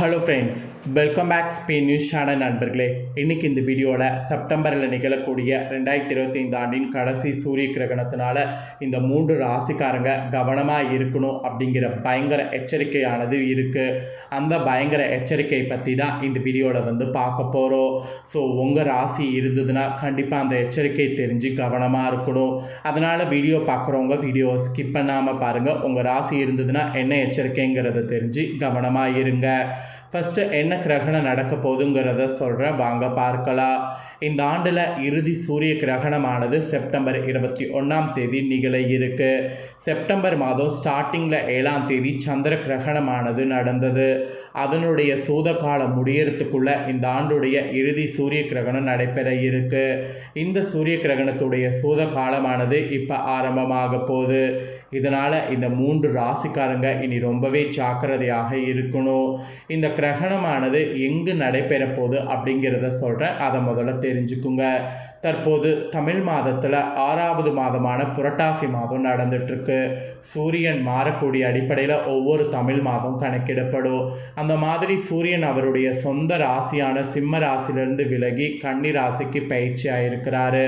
Hello friends welcome back ஸ்பே news channel நண்பர்களே. இன்னைக்கு இந்த வீடியோவில் செப்டம்பரில் நிகழக்கூடிய ரெண்டாயிரத்தி இருபத்தைந்து ஆண்டின் கடைசி சூரிய கிரகணத்தினால இந்த மூன்று ராசிக்காரங்க கவனமாக இருக்கணும் அப்படிங்கிற பயங்கர எச்சரிக்கையானது இருக்குது அந்த பயங்கர எச்சரிக்கை பற்றி தான் இந்த வீடியோவில் வந்து பார்க்க போகிறோம் ஸோ உங்கள் ராசி இருந்ததுன்னா கண்டிப்பாக அந்த எச்சரிக்கை தெரிஞ்சு கவனமாக இருக்கணும். அதனால் வீடியோ பார்க்குறவங்க வீடியோவை ஸ்கிப் பண்ணாமல் பாருங்கள் உங்கள் ராசி இருந்ததுன்னா என்ன எச்சரிக்கைங்கிறத தெரிஞ்சு கவனமாக இருங்க. ஃபஸ்ட்டு என்ன கிரகணம் நடக்க போகுதுங்கிறத சொல்கிறேன் வாங்க பார்க்கலாம். இந்த ஆண்டில் இறுதி சூரிய கிரகணமானது செப்டம்பர் இருபத்தி ஒன்றாம் தேதி நிகழ இருக்கு. செப்டம்பர் மாதம் ஸ்டார்டிங்கில் ஏழாம் தேதி சந்திர கிரகணமானது நடந்தது. அதனுடைய சூத காலம் முடியறதுக்குள்ள இந்த ஆண்டுடைய இறுதி சூரிய கிரகணம் நடைபெற இருக்கு. இந்த சூரிய கிரகணத்துடைய சூத காலமானது இப்போ ஆரம்பமாக போகுது. இதனால் இந்த மூன்று ராசிக்காரங்க இனி ரொம்பவே ஜாக்கிரதையாக இருக்கணும். இந்த கிரகணமானது எங்கு நடைபெற போகுது அப்படிங்கிறத சொல்கிறேன் அதை முதல்ல தெரிஞ்சுக்குங்க. தற்போது தமிழ் மாதத்தில் ஆறாவது மாதமான புரட்டாசி மாதம் நடந்துட்டுருக்கு. சூரியன் மாறக்கூடிய அடிப்படையில் ஒவ்வொரு தமிழ் மாதம் கணக்கிடப்படும். அந்த மாதிரி சூரியன் அவருடைய சொந்த ராசியான சிம்ம ராசியிலிருந்து விலகி கன்னி ராசிக்கு பயிற்சி இருக்கிறாரு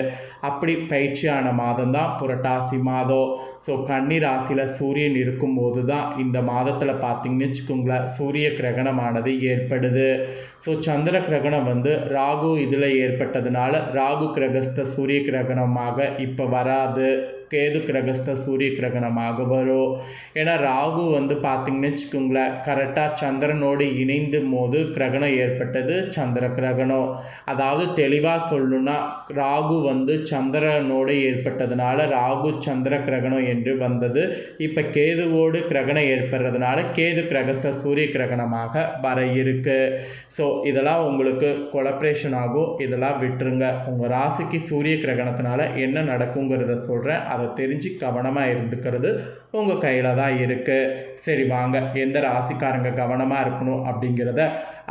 அப்படி பயிற்சியான மாதம் தான் புரட்டாசி மாதம். ஸோ கன்னி ராசியில் சூரியன் இருக்கும்போது தான் இந்த மாதத்தில் பார்த்தீங்கன்னு வச்சுக்கோங்களேன் சூரிய கிரகணமானது ஏற்படுது. ஸோ சந்திர கிரகணம் வந்து ராகு இதில் ஏற்பட்டதுனால ராகு கிரகஸ்த சூரிய கிரகணமாக இப்போ வராது. கேது கிரகஸ்த சூரிய கிரகணமாக வரும் ஏன்னா ராகு வந்து பார்த்திங்கன்னு வச்சுக்கோங்களேன் கரெக்டாக சந்திரனோடு இணைந்து போது கிரகணம் ஏற்பட்டது சந்திர கிரகணம். அதாவது தெளிவாக சொல்லணும்னா ராகு வந்து சந்திரனோடு ஏற்பட்டதுனால ராகு சந்திர கிரகணம் என்று வந்தது. இப்போ கேதுவோடு கிரகணம் ஏற்படுறதுனால கேது கிரகஸ்த சூரிய கிரகணமாக வர இருக்கு. ஸோ இதெல்லாம் உங்களுக்கு கொலப்ரேஷன் ஆகும். இதெல்லாம் விட்டுருங்க. உங்கள் ராசிக்கு சூரிய கிரகணத்தினால என்ன நடக்குங்கிறத சொல்கிறேன் அதை தெரிஞ்சு கவனமாக இருந்துக்கிறது உங்கள் கையில் தான் இருக்குது சரி வாங்க. எந்த ராசிக்காரங்க கவனமாக இருக்கணும் அப்படிங்கிறத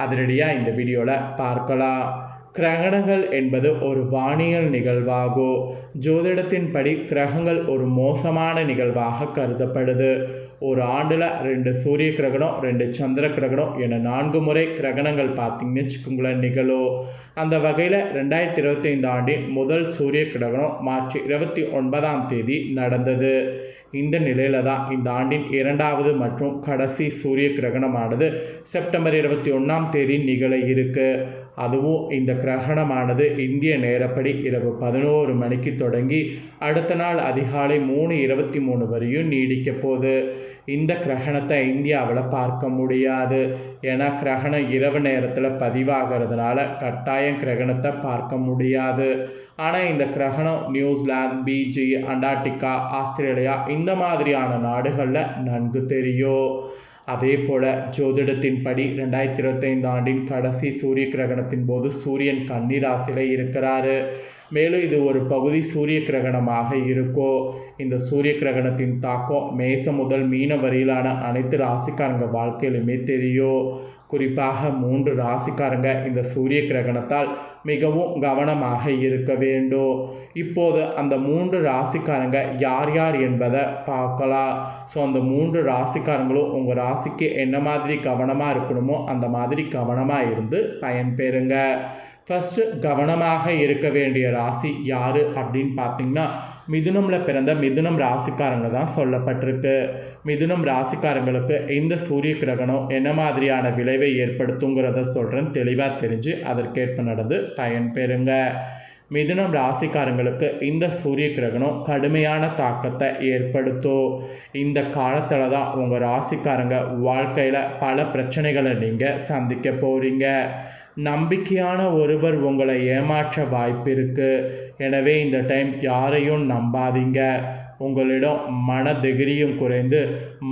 அதிரடியாக இந்த வீடியோவில் பார்க்கலாம். கிரகணங்கள் என்பது ஒரு வானியல் நிகழ்வாகும். ஜோதிடத்தின்படி கிரகங்கள் ஒரு மோசமான நிகழ்வாக கருதப்படுது. ஒரு ஆண்டில் ரெண்டு சூரிய கிரகணம் ரெண்டு சந்திர கிரகணம் என நான்கு முறை கிரகணங்கள் பார்த்தீங்கன்னு வச்சுக்கோங்களேன் நிகழும் அந்த வகையில் ரெண்டாயிரத்தி இருபத்தைந்து ஆண்டின் முதல் சூரிய கிரகணம் மார்ச் இருபத்தி ஒன்பதாம் தேதி நடந்தது. இந்த நிலையில தான் இந்த ஆண்டின் இரண்டாவது மற்றும் கடைசி சூரிய கிரகணமானது செப்டம்பர் இருபத்தி ஒன்றாம் தேதி நிகழ இருக்கு. அதுவும் இந்த கிரகணமானது இந்திய நேரப்படி இரவு பதினோரு மணிக்கு தொடங்கி அடுத்த நாள் அதிகாலை மூணு இருபத்தி மூணு வரையும் நீடிக்க போகுது. இந்த கிரகணத்தை இந்தியாவில் பார்க்க முடியாது. ஏன்னா கிரகணம் இரவு நேரத்தில் பதிவாகிறதுனால கட்டாயம் கிரகணத்தை பார்க்க முடியாது. ஆனால் இந்த கிரகணம் நியூசிலாந்து பிஜி அண்டார்டிகா ஆஸ்திரேலியா இந்த மாதிரியான நாடுகளில் நன்கு தெரியும். அதே போல் ஜோதிடத்தின்படி ரெண்டாயிரத்தி இருபத்தைந்து ஆண்டின் கடைசி சூரிய கிரகணத்தின் போது சூரியன் கன்னிராசியில் இருக்கிறாரு. மேலும் இது ஒரு பகுதி சூரிய கிரகணமாக இருக்கோ இந்த சூரிய கிரகணத்தின் தாக்கம் மேசம் முதல் மீன வரையிலான அனைத்து ராசிக்காரங்க வாழ்க்கையிலுமே தெரியும். குறிப்பாக மூன்று ராசிக்காரங்க இந்த சூரிய கிரகணத்தால் மிகவும் கவனமாக இருக்க வேண்டும். இப்போது அந்த மூன்று ராசிக்காரங்க யார் யார் என்பதை பார்க்கலாம். ஸோ அந்த மூன்று ராசிக்காரங்களும் உங்கள் ராசிக்கு என்ன மாதிரி கவனமாக இருக்கணுமோ அந்த மாதிரி கவனமாக இருந்து பயன்பெறுங்க. ஃபஸ்ட்டு கவனமாக இருக்க வேண்டிய ராசி யார் அப்படின்னு பார்த்தீங்கன்னா மிதுனமில் பிறந்த மிதுனம் ராசிக்காரங்க தான் சொல்லப்பட்டிருக்கு. மிதுனம் ராசிக்காரங்களுக்கு இந்த சூரிய கிரகணம் என்ன மாதிரியான விளைவை ஏற்படுத்துங்கிறத சொல்கிறேன் தெளிவாக தெரிஞ்சு அதற்கேற்ப நடந்து பயன்பெறுங்க மிதுனம் ராசிக்காரங்களுக்கு இந்த சூரிய கிரகணம் கடுமையான தாக்கத்தை ஏற்படுத்தும். இந்த காலத்தில் தான் உங்கள் ராசிக்காரங்க வாழ்க்கையில் பல பிரச்சனைகளை நீங்கள் சந்திக்க போகிறீங்க நம்பிக்கையான ஒருவர் உங்களை ஏமாற்ற வாய்ப்பிருக்கு. எனவே இந்த டைம் யாரையும் நம்பாதீங்க. உங்களிடம் மன திகிரியும் குறைந்து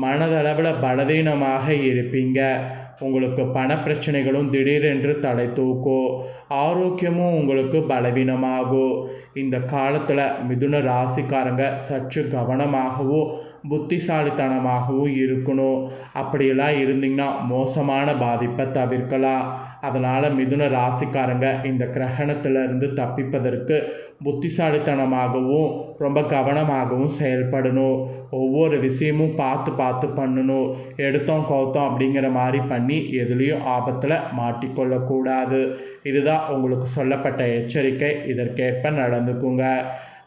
மனதளவில் பலவீனமாக இருப்பீங்க. உங்களுக்கு பண பிரச்சனைகளும் திடீரென்று தலை தூக்கும். ஆரோக்கியமும் உங்களுக்கு பலவீனமாகும். இந்த காலத்தில் மிதுன ராசிக்காரங்க சற்று கவனமாகவும் புத்திசாலித்தனமாகவும் இருக்கணும் அப்படியெல்லாம் இருந்தீங்கன்னா மோசமான பாதிப்பை தவிர்க்கலாம். அதனால் மிதுன ராசிக்காரங்க இந்த கிரகணத்திலிருந்து தப்பிப்பதற்கு புத்திசாலித்தனமாகவும் ரொம்ப கவனமாகவும் செயல்படணும் ஒவ்வொரு விஷயமும் பார்த்து பார்த்து பண்ணணும் எடுத்தோம் கவுத்தோம் அப்படிங்கிற மாதிரி பண்ணி எதுலேயும் ஆபத்தில் மாட்டிக்கொள்ளக்கூடாது. இதுதான் உங்களுக்கு சொல்லப்பட்ட எச்சரிக்கை. இதற்கேற்ப நடந்துக்குங்க.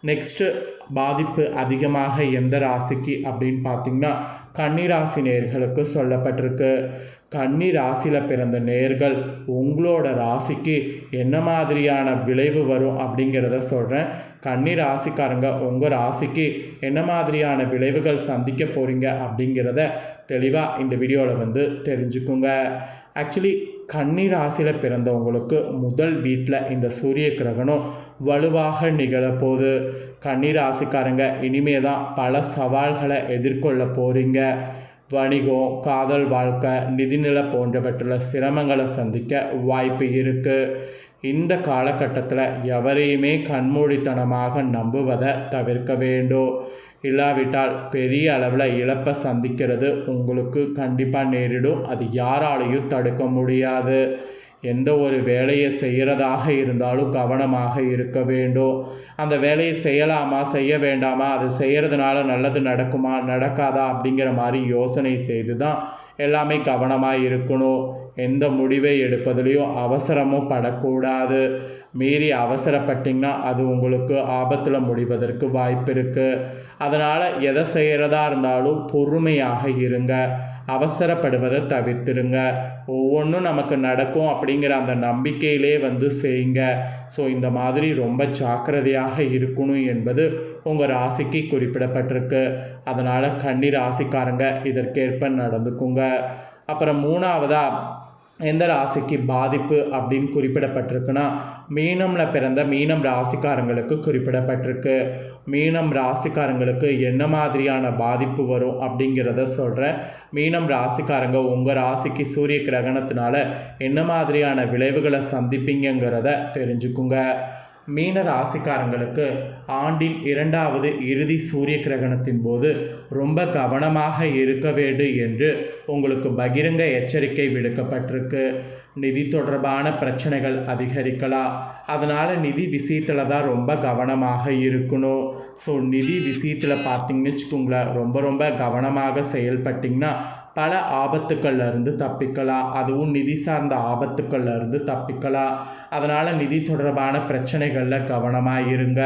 நெக்ஸ்ட்டு பாதிப்பு அதிகமாக எந்த ராசிக்கு அப்படின்னு பார்த்தீங்கன்னா கன்னிராசி நேர்களுக்கு சொல்லப்பட்டிருக்கு. கன்னி ராசியில் பிறந்த நேர்கள் உங்களோட ராசிக்கு என்ன மாதிரியான விளைவு வரும் அப்படிங்கிறத சொல்கிறேன் கன்னி ராசிக்காரங்க உங்கள் ராசிக்கு என்ன மாதிரியான விளைவுகள் சந்திக்க போகிறீங்க அப்படிங்கிறத தெளிவாக இந்த வீடியோவில் வந்து தெரிஞ்சுக்குங்க. ஆக்சுவலி கன்னி ராசியில் பிறந்தவங்களுக்கு முதல் வீட்டில் இந்த சூரிய கிரகணம் வலுவாக நிகழப்போகுது. கன்னி ராசிக்காரங்க இனிமே தான் பல சவால்களை எதிர்கொள்ள போகிறீங்க வணிகம் காதல் வாழ்க்கை நிதிநிலை போன்றவற்றில் சிரமங்களை சந்திக்க வாய்ப்பு இருக்குது இந்த காலகட்டத்தில் எவரையுமே கண்மூடித்தனமாக நம்புவதை தவிர்க்க வேண்டும். இல்லாவிட்டால் பெரிய அளவில் இழப்பை சந்திக்கிறது உங்களுக்கு கண்டிப்பாக நேரிடும். அது யாராலையும் தடுக்க முடியாது. எந்த ஒரு வேலையை செய்கிறதாக இருந்தாலும் கவனமாக இருக்க வேண்டும். அந்த வேலையை செய்யலாமா செய்ய வேண்டாமா அது செய்கிறதுனால நல்லது நடக்குமா நடக்காதா அப்படிங்கிற மாதிரி யோசனை செய்து தான் எல்லாமே கவனமாக இருக்கணும். எந்த முடிவை எடுப்பதுலேயும் அவசரமும் படக்கூடாது. மீறி அவசரப்பட்டிங்கன்னா அது உங்களுக்கு ஆபத்தில் முடிவதற்கு வாய்ப்பு இருக்குது அதனால் எதை செய்கிறதா இருந்தாலும் பொறுமையாக இருங்க. அவசரப்படுவதை தவிர்த்துருங்க. ஒவ்வொன்றும் நமக்கு நடக்கும் அப்படிங்கிற அந்த நம்பிக்கையிலே வந்து செய்யுங்க. ஸோ இந்த மாதிரி ரொம்ப ஜாக்கிரதையாக இருக்கணும் என்பது உங்கள் ராசிக்கு குறிப்பிடப்பட்டிருக்கு. அதனால் கன்னி ராசிக்காரங்க இதற்கேற்ப நடந்துக்குங்க. அப்புறம் மூணாவதாக எந்த ராசிக்கு பாதிப்பு அப்படின்னு குறிப்பிடப்பட்டிருக்குன்னா மீனமில் பிறந்த மீனம் ராசிக்காரங்களுக்கு குறிப்பிடப்பட்டிருக்கு. மீனம் ராசிக்காரங்களுக்கு என்ன மாதிரியான பாதிப்பு வரும் அப்படிங்கிறத சொல்கிறேன் மீனம் ராசிக்காரங்க உங்கள் ராசிக்கு சூரிய கிரகணத்தினால என்ன மாதிரியான விளைவுகளை சந்திப்பீங்கிறத தெரிஞ்சுக்குங்க. மீன ராசிக்காரங்களுக்கு ஆண்டின் இரண்டாவது இறுதி சூரிய கிரகணத்தின் போது ரொம்ப கவனமாக இருக்க வேண்டும் என்று உங்களுக்கு பகிரங்க எச்சரிக்கை விடுக்கப்பட்டிருக்கு. நிதி தொடர்பான பிரச்சனைகள் அதிகரிக்கலாம். அதனால் நிதி விஷயத்தில் தான் ரொம்ப கவனமாக இருக்கணும். ஸோ நிதி விஷயத்தில் பார்த்தீங்கன்னு வச்சுக்கோங்களேன் ரொம்ப ரொம்ப கவனமாக செயல்பட்டிங்கன்னா பல ஆபத்துக்கள்ல இருந்து தப்பிக்கலாம் அதுவும் நிதி சார்ந்த ஆபத்துக்கள்ல இருந்து தப்பிக்கலாம் அதனால் நிதி தொடர்பான பிரச்சனைகளில் கவனமாக இருங்க.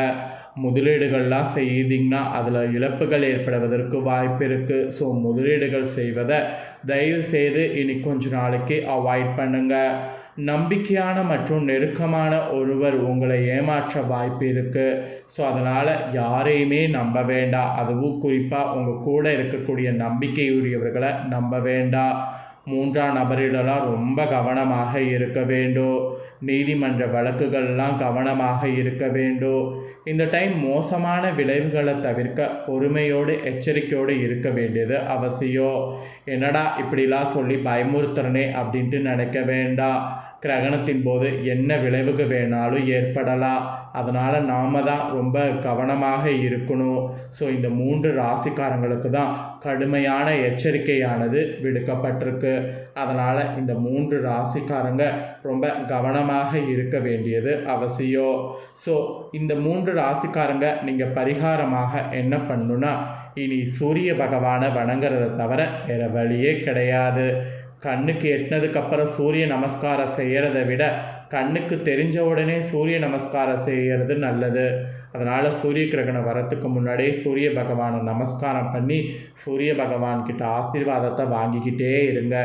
முதலீடுகள்லாம் செய்தீங்கன்னா அதில் இழப்புகள் ஏற்படுவதற்கு வாய்ப்பு இருக்குது ஸோ முதலீடுகள் செய்வதை தயவு செய்து இனி கொஞ்ச நாளைக்கு அவாய்ட் பண்ணுங்கள் நம்பிக்கையான மற்றும் நெருக்கமான ஒருவர் உங்களை ஏமாற்ற வாய்ப்பு இருக்குது ஸோ அதனால் யாரையுமே நம்ப வேண்டாம் அதுவும் குறிப்பாக உங்கள் கூட இருக்கக்கூடிய நம்பிக்கையுரியவர்களை நம்ப வேண்டாம் மூன்றாம் நபரிடலாம் ரொம்ப கவனமாக இருக்க வேண்டும். நீதிமன்ற வழக்குகள்லாம் கவனமாக இருக்க வேண்டும் இந்த டைம் மோசமான விளைவுகளை தவிர்க்க பொறுமையோடு எச்சரிக்கையோடு இருக்க வேண்டியது அவசியம். என்னடா இப்படிலாம் சொல்லி பயமுறுத்துறனே அப்படின்ட்டு நினைக்க வேண்டாம். கிரகணத்தின் போது என்ன விளைவுக்கு வேணாலும் ஏற்படலாம் அதனால் நாம் தான் ரொம்ப கவனமாக இருக்கணும். ஸோ இந்த மூன்று ராசிக்காரங்களுக்கு தான் கடுமையான எச்சரிக்கையானது விடுக்கப்பட்டிருக்கு. அதனால் இந்த மூன்று ராசிக்காரங்க ரொம்ப கவனமாக இருக்க வேண்டியது அவசியம். ஸோ இந்த மூன்று ராசிக்காரங்க நீங்கள் பரிகாரமாக என்ன பண்ணுன்னா இனி சூரிய பகவானை வணங்குறதை தவிர வேறு வழியே கிடையாது. கண்ணுக்கு எட்டினதுக்கப்புறம் சூரிய நமஸ்காரம் செய்கிறத விட கண்ணுக்கு தெரிஞ்ச உடனே சூரிய நமஸ்காரம் செய்கிறது நல்லது. அதனால் சூரிய கிரகணம் வரத்துக்கு முன்னாடியே சூரிய பகவானை நமஸ்காரம் பண்ணி சூரிய பகவான்கிட்ட ஆசீர்வாதத்தை வாங்கிக்கிட்டே இருங்க.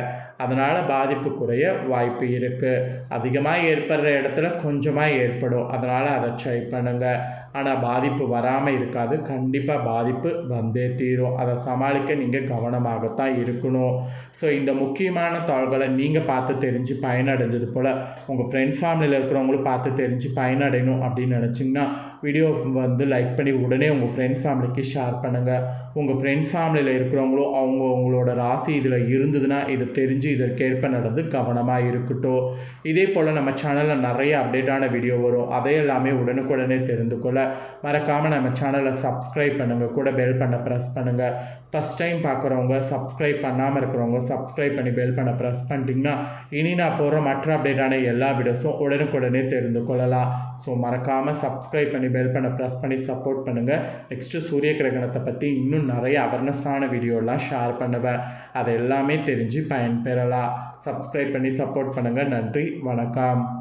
அதனால் பாதிப்பு குறைய வாய்ப்பு இருக்குது அதிகமாக ஏற்படுற இடத்துல கொஞ்சமாக ஏற்படும். அதனால் அதை ட்ரை பண்ணுங்கள் ஆனால் பாதிப்பு வராமல் இருக்காது. கண்டிப்பாக பாதிப்பு வந்தே தீரும். அதை சமாளிக்க நீங்கள் கவனமாகத்தான் இருக்கணும். ஸோ இந்த முக்கியமான தாள்களை நீங்கள் பார்த்து தெரிஞ்சு பயனடைஞ்சது போல் உங்கள் ஃப்ரெண்ட்ஸ் ஃபேமிலியில் இருக்கிறவங்களும் பார்த்து தெரிஞ்சு பயனடையணும் அப்படின்னு நினச்சிங்கன்னா வீடியோ வந்து லைக் பண்ணி உடனே உங்கள் ஃப்ரெண்ட்ஸ் ஃபேமிலிக்கு ஷேர் பண்ணுங்கள் உங்கள் ஃப்ரெண்ட்ஸ் ஃபேமிலியில் இருக்கிறவங்களும் அவங்க உங்களோட ராசி இதில் இருந்ததுன்னா இதை தெரிஞ்சு இதற்கேற்ப நடந்து கவனமாக இருக்கட்டும். இதே போல் நம்ம சேனலில் நிறைய அப்டேட்டான வீடியோ வரும். அதை எல்லாமே உடனுக்குடனே தெரிந்து கொள்ள. மறக்காமல் நம்ம சேனலை சப்ஸ்கிரைப் பண்ணுங்கள் கூட பெல் பண்ண ப்ரெஸ் பண்ணுங்கள் ஃபஸ்ட் டைம் பார்க்குறவங்க சப்ஸ்கிரைப் பண்ணாமல் இருக்கிறவங்க சப்ஸ்கிரைப் பண்ணி பெல் பண்ண ப்ரெஸ் பண்ணிட்டிங்கன்னா இனி நான் போகிற மற்ற அப்டேட்டான எல்லா வீடியோஸும் உடனுக்குடனே தெரிந்து கொள்ளலாம். ஸோ மறக்காமல் சப்ஸ்கிரைப் பண்ணி பெல் பண்ண ப்ரெஸ் பண்ணி சப்போர்ட் பண்ணுங்கள் நெக்ஸ்ட்டு சூரிய கிரகணத்தை பற்றி இன்னும் நிறைய அவேர்னஸான வீடியோலாம் ஷேர் பண்ணுவேன் அதை எல்லாமே தெரிஞ்சு பயன்பெறலாம். சப்ஸ்கிரைப் பண்ணி சப்போர்ட் பண்ணுங்கள் நன்றி. வணக்கம்.